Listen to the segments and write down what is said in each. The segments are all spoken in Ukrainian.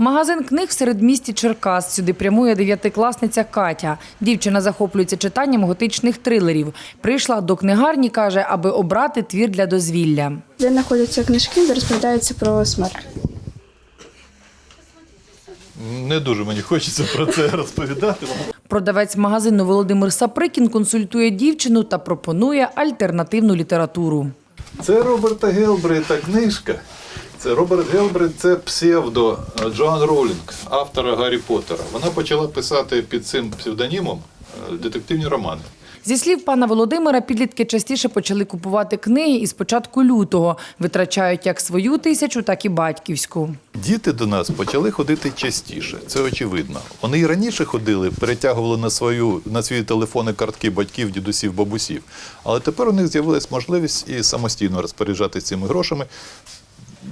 Магазин книг в середмісті Черкас. Сюди прямує дев'ятикласниця Катя. Дівчина захоплюється читанням готичних трилерів. Прийшла до книгарні, каже, аби обрати твір для дозвілля. Де знаходяться книжки, де розповідається про смерть. Не дуже мені хочеться про це розповідати. Продавець магазину Володимир Саприкін консультує дівчину та пропонує альтернативну літературу. Це Роберта Гелбрейта книжка. Це Роберт Гелбрейт це псевдо Джоан Роулінг, автора Гаррі Поттера. Вона почала писати під цим псевдонімом е, детективні романи. Зі слів пана Володимира, підлітки частіше почали купувати книги із початку лютого. Витрачають як свою тисячу, так і батьківську. Діти до нас почали ходити частіше, це очевидно. Вони і раніше ходили, перетягували на свою на свої телефони картки батьків, дідусів, бабусів. Але тепер у них з'явилась можливість і самостійно розпоряджатися цими грошами.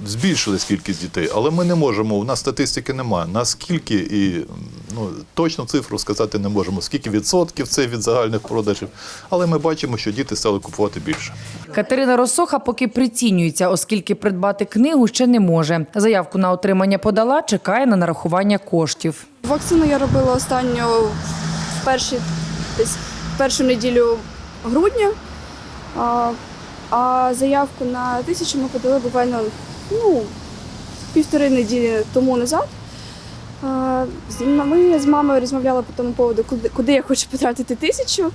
Збільшилась кількість дітей, але ми не можемо. У нас статистики немає. Наскільки і ну точну цифру сказати не можемо. Скільки відсотків це від загальних продажів, але ми бачимо, що діти стали купувати більше. Катерина Росоха поки прицінюється, оскільки придбати книгу ще не може. Заявку на отримання подала, чекає на нарахування коштів. Вакцину я робила останню в перші, десь першу неділю грудня, а, а заявку на тисячу ми подали буквально ну, півтори неділі тому назад. Ми з мамою розмовляли по тому поводу, куди, я хочу потратити тисячу.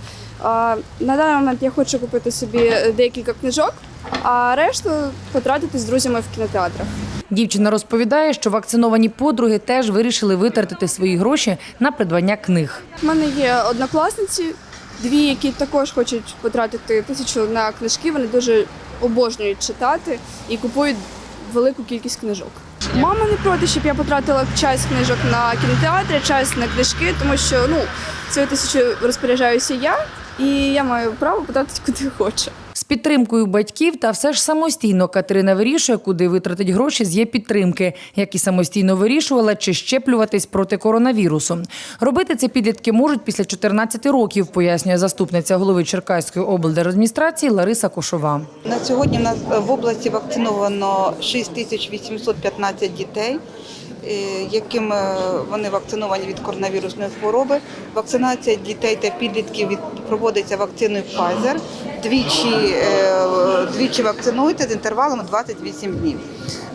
На даний момент я хочу купити собі декілька книжок, а решту потратити з друзями в кінотеатрах. Дівчина розповідає, що вакциновані подруги теж вирішили витратити свої гроші на придбання книг. У мене є однокласниці, дві, які також хочуть потратити тисячу на книжки. Вони дуже обожнюють читати і купують велику кількість книжок. Мама не проти, щоб я потратила час книжок на кінотеатри, час на книжки, тому що ну цією тисячою розпоряджаюся я, і я маю право потратити куди хочу. Підтримкою батьків та все ж самостійно Катерина вирішує, куди витратить гроші з є підтримки, як і самостійно вирішувала, чи щеплюватись проти коронавірусу. Робити це підлітки можуть після 14 років, пояснює заступниця голови Черкаської облдержадміністрації Лариса Кошова. На сьогодні в нас е, в області вакциновано 6815 дітей, е, яким е, вони вакциновані від коронавірусної хвороби. Вакцинація дітей та підлітків від- проводиться вакциною Pfizer. Двічі, е, двічі вакцинується з інтервалом 28 днів.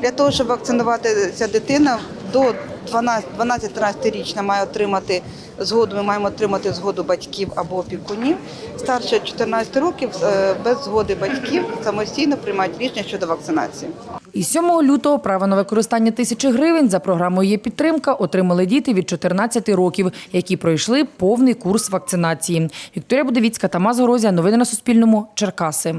Для того, щоб вакцинувати ця дитина до 12-13 річна має отримати згоду. Ми маємо отримати згоду батьків або опікунів. Старше 14 років е, без згоди батьків самостійно приймають рішення щодо вакцинації. І 7 лютого право на використання тисячі гривень за програмою є підтримка отримали діти від 14 років, які пройшли повний курс вакцинації. Вікторія Будовіцька, та Горозія. Новини на Суспільному. Черкаси.